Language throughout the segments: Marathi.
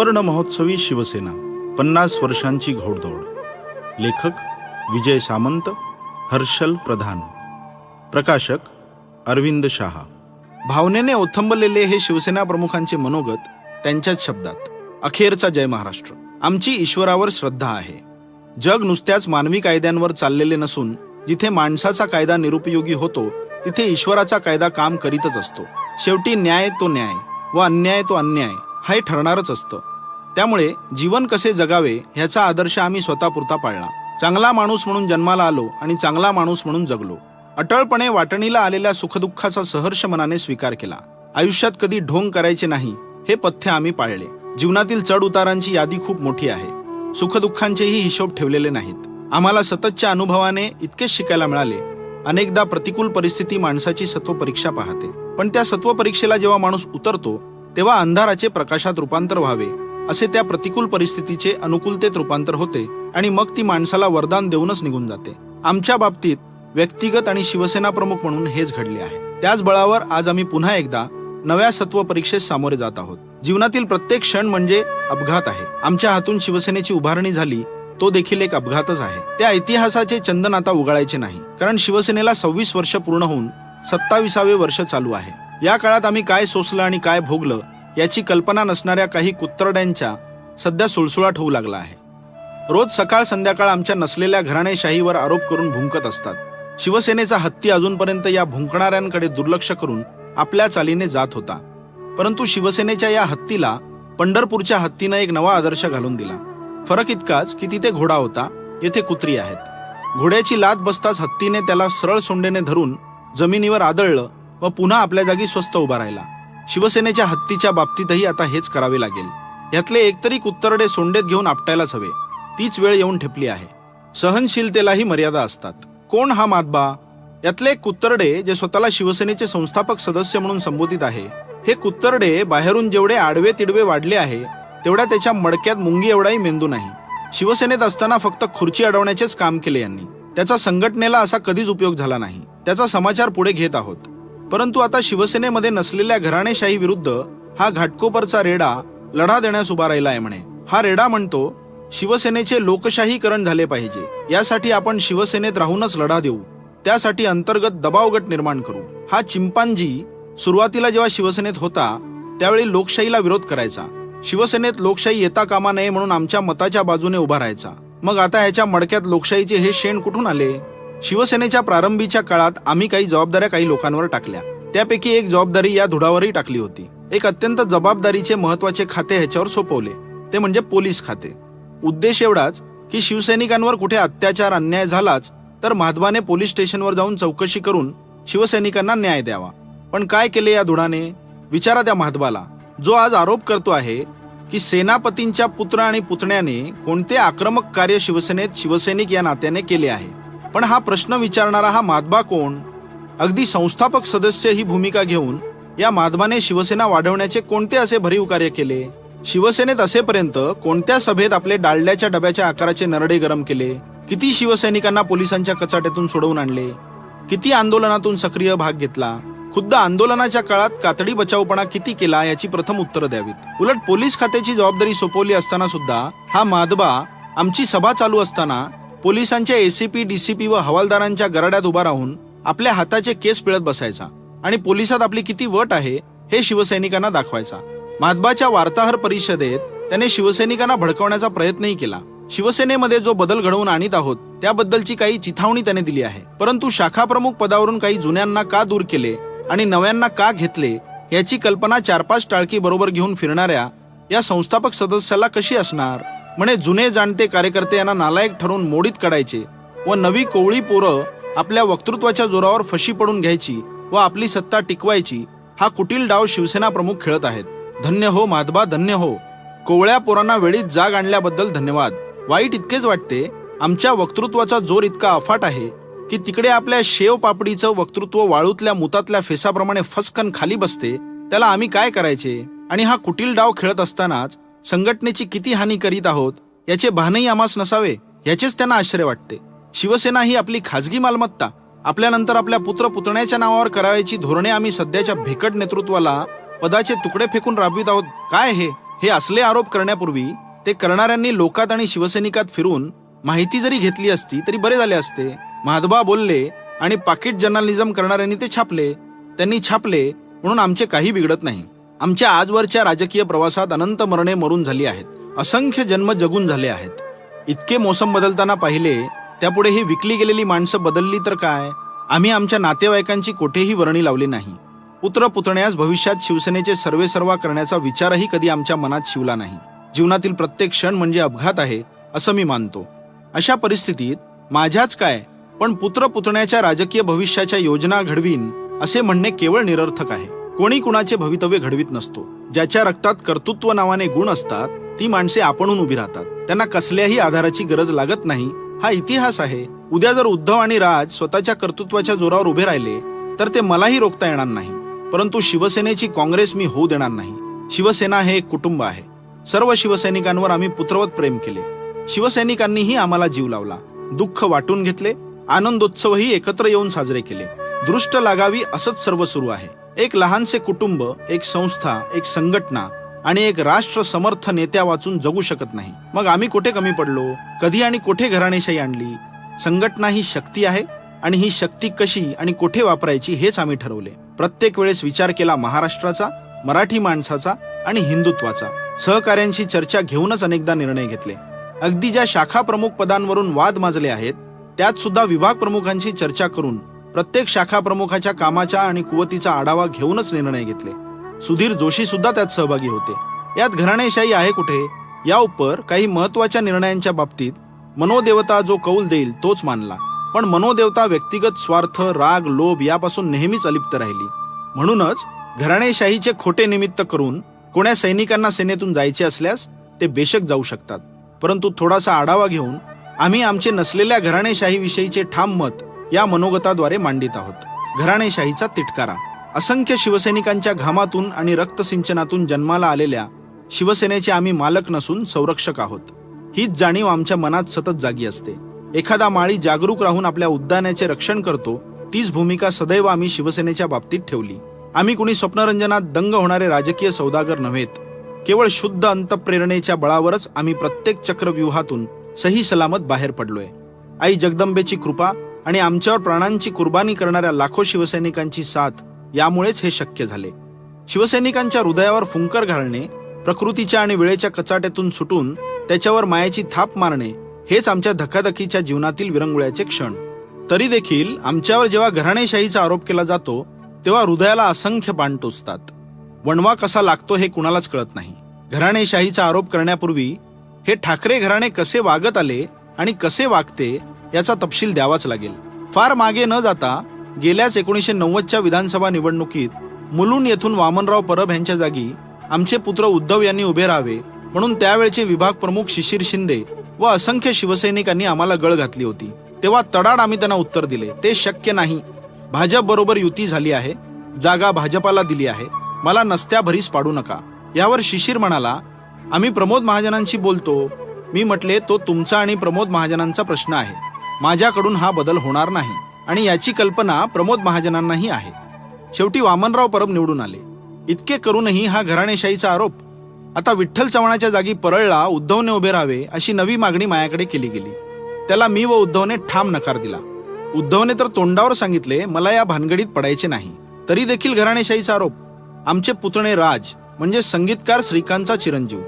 सुवर्ण महोत्सवी शिवसेना पन्नास वर्षांची घोडदौड. लेखक विजय सामंत हर्षल प्रधान. प्रकाशक अरविंद शहा. भावनेने ओथंबलेले हे शिवसेना प्रमुखांचे मनोगत त्यांच्याच शब्दात अखेरचा जय महाराष्ट्र. आमची ईश्वरावर श्रद्धा आहे. जग नुसत्याच मानवी कायद्यांवर चाललेले नसून जिथे माणसाचा कायदा निरुपयोगी होतो तिथे ईश्वराचा कायदा काम करीतच असतो. शेवटी न्याय तो न्याय व अन्याय तो अन्याय हे ठरणारच असतं. त्यामुळे जीवन कसे जगावे ह्याचा आदर्श आम्ही स्वतःपुरता पाळला. चांगला माणूस म्हणून जन्माला आलो आणि चांगला माणूस म्हणून जगलो. अटळपणे वाटणीला आलेल्या सुखदुःखाचा सहर्ष मनाने स्वीकार केला. आयुष्यात कधी ढोंग करायचे नाही हे पथ्य आम्ही पाळले. जीवनातील चढ उतारांची यादी खूप मोठी आहे. सुखदुःखांचेही हिशोब ठेवलेले नाहीत. आम्हाला सततच्या अनुभवाने इतकेच शिकायला मिळाले. अनेकदा प्रतिकूल परिस्थिती माणसाची सत्व परीक्षा पाहते. पण त्या सत्व परीक्षेला जेव्हा माणूस उतरतो तेव्हा अंधाराचे प्रकाशात रूपांतर व्हावे. असे त्या प्रतिकूल परिस्थितीचे अनुकूलतेत रूपांतर होते आणि मग ती माणसाला वरदान देऊनच निघून जाते. आमच्या बाबतीत व्यक्तिगत आणि शिवसेना प्रमुख म्हणून हेच घडले आहे. त्याच बळावर आज आम्ही पुन्हा एकदा नव्या सत्व परीक्षेस सामोरे जात आहोत. जीवनातील प्रत्येक क्षण म्हणजे अपघात आहे. आमच्या हातून शिवसेनेची उभारणी झाली तो देखील एक अपघातच आहे. त्या इतिहासाचे चंदन आता उगाळायचे नाही कारण शिवसेनेला सव्वीस वर्ष पूर्ण होऊन सत्ताविसावे वर्ष चालू आहे. या काळात आम्ही काय सोसलं आणि काय भोगलं याची कल्पना नसणाऱ्या काही कुत्रड्यांच्या सध्या सुळसुळाट होऊ लागला आहे. रोज सकाळ संध्याकाळ आमच्या नसलेल्या घराणेशाहीवर आरोप करून भुंकत असतात. शिवसेनेचा हत्ती अजूनपर्यंत या भुंकणाऱ्यांकडे दुर्लक्ष करून आपल्या चालीने जात होता. परंतु शिवसेनेच्या या हत्तीला पंढरपूरच्या हत्तीनं एक नवा आदर्श घालून दिला. फरक इतकाच की तिथे घोडा होता येथे कुत्री आहेत. घोड्याची लात बसताच हत्तीने त्याला सरळ सोंडेने धरून जमिनीवर आदळलं व पुन्हा आपल्या जागी स्वस्त उभा राहिला. शिवसेनेच्या हत्तीच्या बाबतीतही आता हेच करावे लागेल. यातले एकतरी कुत्तरडे सोंडेत घेऊन आपटायलाच हवे. तीच वेळ येऊन ठेपली आहे. सहनशीलतेलाही मर्यादा असतात. कोण हा मातबा? यातले एक कुत्तरडे जे स्वतःला शिवसेनेचे संस्थापक सदस्य म्हणून संबोधित आहे हे कुत्तरडे बाहेरून जेवढे आडवे तिडवे वाढले आहे तेवढ्या त्याच्या मडक्यात मुंगी एवढाही मेंदू नाही. शिवसेनेत असताना फक्त खुर्ची अडवण्याचेच काम केले यांनी. त्याचा संघटनेला असा कधीच उपयोग झाला नाही. त्याचा समाचार पुढे घेत आहोत. परंतु आता शिवसेनेमध्ये नसलेल्या घराणेशाही विरुद्ध हा घाटकोपरचा रेडा लढा देण्यास उभा राहिला आहे म्हणे. हा रेडा म्हणतो शिवसेनेचे लोकशाहीकरण झाले पाहिजे. यासाठी आपण शिवसेनेत राहूनच लढा देऊ. त्यासाठी अंतर्गत दबाव गट निर्माण करू. हा चिंपांजी सुरुवातीला जेव्हा शिवसेनेत होता त्यावेळी लोकशाहीला विरोध करायचा. शिवसेनेत लोकशाही येता कामा नये म्हणून आमच्या मताच्या बाजूने उभा राहायचा. मग आता ह्याच्या मडक्यात लोकशाहीचे हे शेण कुठून आले? शिवसेनेच्या प्रारंभीच्या काळात आम्ही काही जबाबदाऱ्या काही लोकांवर टाकल्या. त्यापैकी एक जबाबदारी या धुडावरही टाकली होती. एक अत्यंत जबाबदारीचे महत्त्वाचे खाते ह्याच्यावर सोपवले. ते म्हणजे पोलीस खाते. उद्देश एवढाच की शिवसैनिकांवर कुठे अत्याचार अन्याय झालाच तर माधवाने पोलीस स्टेशनवर जाऊन चौकशी करून शिवसैनिकांना न्याय द्यावा. पण काय केले या धुडाने? विचारा त्या माधवाला जो आज आरोप करतो आहे की सेनापतींच्या पुत्र आणि पुतण्याने कोणते आक्रमक कार्य शिवसेनेत शिवसैनिक या नात्याने केले आहे. पण हा प्रश्न विचारणारा हा माधबा कोण? अगदी संस्थापक सदस्य ही भूमिका घेऊन या माधबाने शिवसेना वाढवण्याचे कोणते असे भरीव कार्य केले? शिवसेनेत असेपर्यंत कोणत्या सभेत आपले डालड्याच्या डब्याच्या आकाराचे नरडे गरम केले? किती शिवसैनिकांना पोलिसांच्या कचाट्यातून सोडवून आणले? किती आंदोलनातून सक्रिय भाग घेतला? खुद्द आंदोलनाच्या काळात कातडी बचावपणा किती केला याची प्रथम उत्तर द्यावीत. उलट पोलीस खात्याची जबाबदारी सोपवली असताना सुद्धा हा माधबा आमची सभा चालू असताना पोलिसांच्या एसीपी डीसीपी व हवालदारांच्या गराड्यात उभा राहून आपल्या हाताचे केस पिळत बसायचा आणि पोलिसात आपली किती वट आहे हे शिवसैनिकांना दाखवायचा. माधबाच्या वार्ताहर परिषदेत त्याने शिवसैनिकांना भडकवण्याचा प्रयत्नही केला. शिवसेनेमध्ये जो बदल घडवून आणीत आहोत त्याबद्दलची काही चिथावणी त्याने दिली आहे. परंतु शाखा प्रमुख पदावरून काही जुन्यांना का दूर केले आणि नव्यांना का घेतले याची कल्पना चार पाच टाळकी बरोबर घेऊन फिरणाऱ्या या संस्थापक सदस्याला कशी असणार? म्हणे जुने जाणते कार्यकर्ते यांना नालायक ठरवून मोडीत काढायचे व नवी कोवळी पोरं आपल्या वक्तृत्वाच्या जोरावर फशी पडून घ्यायची व आपली सत्ता टिकवायची हा कुटील डाव शिवसेना प्रमुख खेळत आहेत. धन्य हो माधबा धन्य हो. कोवळ्या पोरांना वेळीत जाग आणल्याबद्दल धन्यवाद. वाईट इतकेच वाटते आमच्या वक्तृत्वाचा जोर इतका अफाट आहे की तिकडे आपल्या शेव पापडीचं वक्तृत्व वाळूतल्या मुतातल्या फेसाप्रमाणे फसकन खाली बसते त्याला आम्ही काय करायचे? आणि हा कुटील डाव खेळत असतानाच संघटनेची किती हानी करीत आहोत याचे भानही आम्हास नसावे याचेच त्यांना आश्चर्य वाटते. शिवसेना ही आपली खाजगी मालमत्ता आपल्यानंतर आपल्या पुत्र पुतण्याच्या नावावर करावयाची धोरणे आम्ही सध्याच्या भेकट नेतृत्वाला पदाचे तुकडे फेकून राबवित आहोत काय हे? हे असले आरोप करण्यापूर्वी ते करणाऱ्यांनी लोकात आणि शिवसैनिकात फिरून माहिती जरी घेतली असती तरी बरे झाले असते. महादबा बोलले आणि पाकिट जर्नलिझम करणाऱ्यांनी ते छापले. त्यांनी छापले म्हणून आमचे काही बिघडत नाही. आमच्या आजवरच्या राजकीय प्रवासात अनंत मरणे मरून झाली आहेत. असंख्य जन्म जगून झाले आहेत. इतके मोसम बदलताना पाहिले त्यापुढे ही विकली गेलेली माणसं बदलली तर काय? आम्ही आमच्या नातेवाईकांची कुठेही वर्णी लावली नाही. पुत्र पुतण्यास भविष्यात शिवसेनेचे सर्वे सर्वा करण्याचा विचारही कधी आमच्या मनात शिवला नाही. जीवनातील प्रत्येक क्षण म्हणजे अपघात आहे असं मी मानतो. अशा परिस्थितीत माझ्याच काय? पण पुत्र पुतण्याच्या राजकीय भविष्याच्या योजना घडवीन असे म्हणणे केवळ निरर्थक आहे. कोणी कुणाचे भवितव्य घडवीत नसतो. ज्याच्या रक्तात कर्तृत्व नावाने गुण असतात ती माणसे आपणून उभी राहतात. त्यांना कसल्याही आधाराची गरज लागत नाही. हा इतिहास आहे. उद्या जर उद्धव आणि राज स्वतःच्या कर्तृत्वाच्या जोरावर उभे राहिले तर ते मलाही रोखता येणार नाही. परंतु शिवसेनेची काँग्रेस मी होऊ देणार नाही. शिवसेना हे एक कुटुंब आहे. सर्व शिवसैनिकांवर आम्ही पुत्रवत प्रेम केले. शिवसैनिकांनीही आम्हाला जीव लावला. दुःख वाटून घेतले. आनंदोत्सवही एकत्र येऊन साजरे केले. दृष्ट लागावी असंच सर्व सुरू आहे. एक लहानसे कुटुंब एक संस्था एक संघटना आणि एक राष्ट्र समर्थ नेत्या वाचून जगू शकत नाही. मग आम्ही कुठे कमी पडलो? कधी आणि कुठे घराणेशाही आणली? संघटना ही शक्ती आहे आणि ही शक्ती कशी आणि कुठे वापरायची हेच आम्ही ठरवले. प्रत्येक वेळेस विचार केला महाराष्ट्राचा मराठी माणसाचा आणि हिंदुत्वाचा. सहकाऱ्यांशी चर्चा घेऊनच अनेकदा निर्णय घेतले. अगदी ज्या शाखा प्रमुख पदांवरून वाद माजले आहेत त्यात सुद्धा विभाग प्रमुखांशी चर्चा करून प्रत्येक शाखा प्रमुखाच्या कामाच्या आणि कुवतीचा आढावा घेऊनच निर्णय घेतले. सुधीर जोशी सुद्धा त्यात सहभागी होते. यात घराणेशाही आहे कुठे? या उपर काही महत्त्वाच्या निर्णयांच्या बाबतीत मनोदेवता जो कौल देईल तोच मानला. पण मनोदेवता व्यक्तिगत स्वार्थ राग लोभ यापासून नेहमीच अलिप्त राहिली. म्हणूनच घराणेशाहीचे खोटे निमित्त करून कोण्या सैनिकांना सेनेतून जायचे असल्यास ते बेशक जाऊ शकतात. परंतु थोडासा आढावा घेऊन आम्ही आमचे नसलेल्या घराणेशाहीविषयीचे ठाम मत या मनोगताद्वारे मांडित आहोत. घराणेशाहीचा तिटकारा. असंख्य शिवसैनिकांच्या घामातून आणि रक्तसिंचनातून जन्माला आलेल्या शिवसेनेचे आम्ही मालक नसून संरक्षक आहोत. हीच जाणीव आमच्या मनात सतत जागी असते. एखादा माळी जागरूक राहून आपल्या उद्यानाचे रक्षण करतो तीच भूमिका सदैव आम्ही शिवसेनेच्या बाबतीत ठेवली. आम्ही कुणी स्वप्नरंजनात दंग होणारे राजकीय सौदागर नव्हेत. केवळ शुद्ध अंतप्रेरणेच्या बळावरच आम्ही प्रत्येक चक्रव्यूहातून सही सलामत बाहेर पडलोय. आई जगदंबेची कृपा आणि आमच्यावर प्राणांची कुर्बानी करणाऱ्या लाखो शिवसैनिकांची साथ यामुळेच हे शक्य झाले. शिवसैनिकांच्या हृदयावर फुंकर घालणे प्रकृतीच्या आणि वेळेच्या कचाट्यातून सुटून त्याच्यावर मायाची थाप मारणे हेच आमच्या धकाधकीच्या जीवनातील विरंगुळ्याचे क्षण. तरी देखील आमच्यावर जेव्हा घराणेशाहीचा आरोप केला जातो तेव्हा हृदयाला असंख्य बाण टोचतात. वणवा कसा लागतो हे कुणालाच कळत नाही. घराणेशाहीचा आरोप करण्यापूर्वी हे ठाकरे घराणे कसे वागत आले आणि कसे वागते याचा तपशील द्यावाच लागेल. फार मागे न जाता गेल्याच एकोणीसशे नव्वदच्या विधानसभा निवडणुकीत मुलुंड येथून वामनराव परब यांच्या जागी आमचे पुत्र उद्धव यांनी उभे राहावे म्हणून त्यावेळचे विभाग प्रमुख शिशिर शिंदे व असंख्य शिवसैनिकांनी आम्हाला गळ घातली होती. तेव्हा तडाड आम्ही त्यांना उत्तर दिले ते शक्य नाही. भाजप बरोबर युती झाली आहे. जागा भाजपाला दिली आहे. मला नसत्या भरीस पाडू नका. यावर शिशिर म्हणाला आम्ही प्रमोद महाजनांशी बोलतो. मी म्हटले तो तुमचा आणि प्रमोद महाजनांचा प्रश्न आहे. माझ्याकडून हा बदल होणार नाही आणि याची कल्पना प्रमोद महाजनांनाही आहे. शेवटी वामनराव परब निवडून आले. इतके करूनही हा घराणेशाहीचा आरोप. आता विठ्ठल चव्हाणाच्या जागी परळला उद्धवने उभे राहावे अशी नवी मागणी मायाकडे केली गेली. त्याला मी व उद्धवने ठाम नकार दिला. उद्धवने तर तोंडावर सांगितले मला या भानगडीत पडायचे नाही. तरी देखील घराणेशाहीचा आरोप. आमचे पुतणे राज म्हणजे संगीतकार श्रीकांतचा चिरंजीव.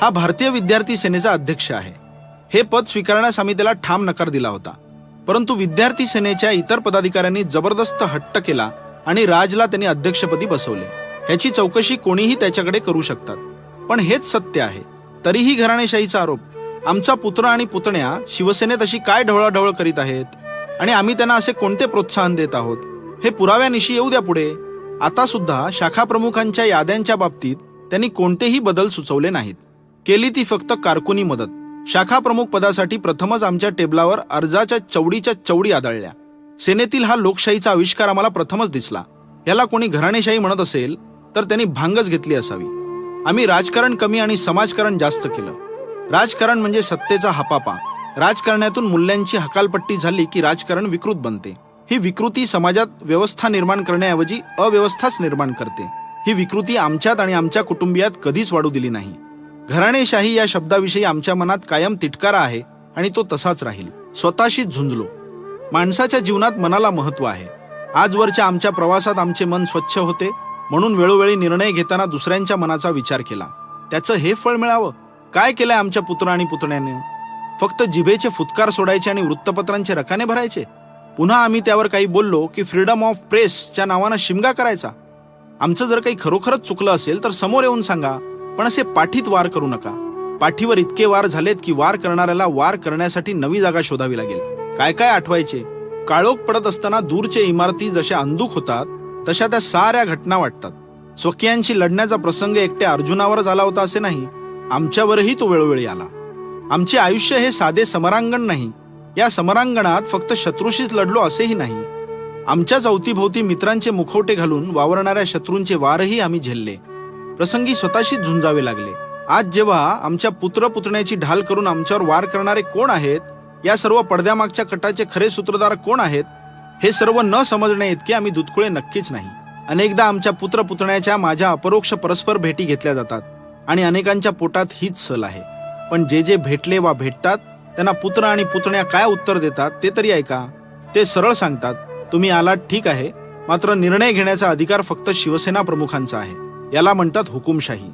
हा भारतीय विद्यार्थी सेनेचा अध्यक्ष आहे. हे पद स्वीकारण्यास आम्ही त्याला ठाम नकार दिला होता. परंतु विद्यार्थी सेनेच्या इतर पदाधिकाऱ्यांनी जबरदस्त हट्ट केला आणि राजला त्यांनी अध्यक्षपदी बसवले. ह्याची चौकशी कोणीही त्याच्याकडे करू शकतात. पण हेच सत्य आहे. तरीही घराणेशाहीचा आरोप आमचा पुत्र आणि पुतण्या शिवसेनेत अशी काय ढवळाढवळ करीत आहेत? आणि आम्ही त्यांना असे कोणते प्रोत्साहन देत आहोत? हे पुराव्यानिशी येऊ द्या पुढे. आता सुद्धा शाखा प्रमुखांच्या याद्यांच्या बाबतीत त्यांनी कोणतेही बदल सुचवले नाहीत. केली ती फक्त कारकुनी मदत. शाखा प्रमुख पदासाठी प्रथमच आमच्या टेबलावर अर्जाच्या चवडीच्या चवडी आदळल्या. सेनेतील हा लोकशाहीचा आविष्कार आम्हाला प्रथमच दिसला. याला कोणी घराणेशाही म्हणत असेल तर त्यांनी भांगच घेतली असावी. आम्ही राजकारण कमी आणि समाजकारण जास्त केलं. राजकारण म्हणजे सत्तेचा हपापा. राजकारणातून मूल्यांची हकालपट्टी झाली की राजकारण विकृत बनते. ही विकृती समाजात व्यवस्था निर्माण करण्याऐवजी अव्यवस्थाच निर्माण करते. ही विकृती आमच्यात आणि आमच्या कुटुंबियात कधीच वाढू दिली नाही. घराणेशाही या शब्दाविषयी आमच्या मनात कायम तिटकारा आहे आणि तो तसाच राहील. स्वतःशीच झुंजलो. माणसाच्या जीवनात मनाला महत्त्व आहे. आजवरच्या आमच्या प्रवासात आमचे मन स्वच्छ होते म्हणून वेळोवेळी निर्णय घेताना दुसऱ्यांच्या मनाचा विचार केला. त्याचं हे फळ मिळावं? काय केलंय आमच्या पुत्र आणि पुतण्याने? फक्त जिभेचे फुतकार सोडायचे आणि वृत्तपत्रांचे रकाने भरायचे? पुन्हा आम्ही त्यावर काही बोललो की फ्रीडम ऑफ प्रेसच्या नावानं शिमगा करायचा? आमचं जर काही खरोखरच चुकलं असेल तर समोर येऊन सांगा. पण असे पाठीत वार करू नका. पाठीवर इतके वार झालेत की वार करणाऱ्याला वार करण्यासाठी नवी जागा शोधावी लागेल. काय काय आठवायचे? काळोख पडत असताना दूरचे इमारती जशा अंदूक होतात तशा त्या साऱ्या घटना वाटतात. स्वकीयांशी लढण्याचा प्रसंग एकट्या अर्जुनावरच झाला होता असे नाही. आमच्यावरही तो वेळोवेळी आला. आमचे आयुष्य हे साधे समरांगण नाही. या समरांगणात फक्त शत्रूशीच लढलो असेही नाही. आमच्याच अवतीभोवती मित्रांचे मुखवटे घालून वावरणाऱ्या शत्रूंचे वारही आम्ही झेलले. प्रसंगी स्वतःशीच झुंजावे लागले. आज जेव्हा आमच्या पुत्र पुतण्याची ढाल करून आमच्यावर वार करणारे कोण आहेत? या सर्व पडद्यामागच्या कटाचे खरे सूत्रधार कोण आहेत? हे सर्व न समजणे इतके आम्ही दुधकुळे नक्कीच नाही. अनेकदा आमच्या पुत्र पुतण्याच्या माझ्या अपरोक्ष परस्पर भेटी घेतल्या जातात आणि अनेकांच्या पोटात हीच सल आहे. पण जे जे भेटले वा भेटतात त्यांना पुत्र आणि पुतण्या काय उत्तर देतात ते तरी ऐका. ते सरळ सांगतात तुम्ही आलात ठीक आहे मात्र निर्णय घेण्याचा अधिकार फक्त शिवसेना प्रमुखांचा आहे. याला म्हणतात हुकुमशाही.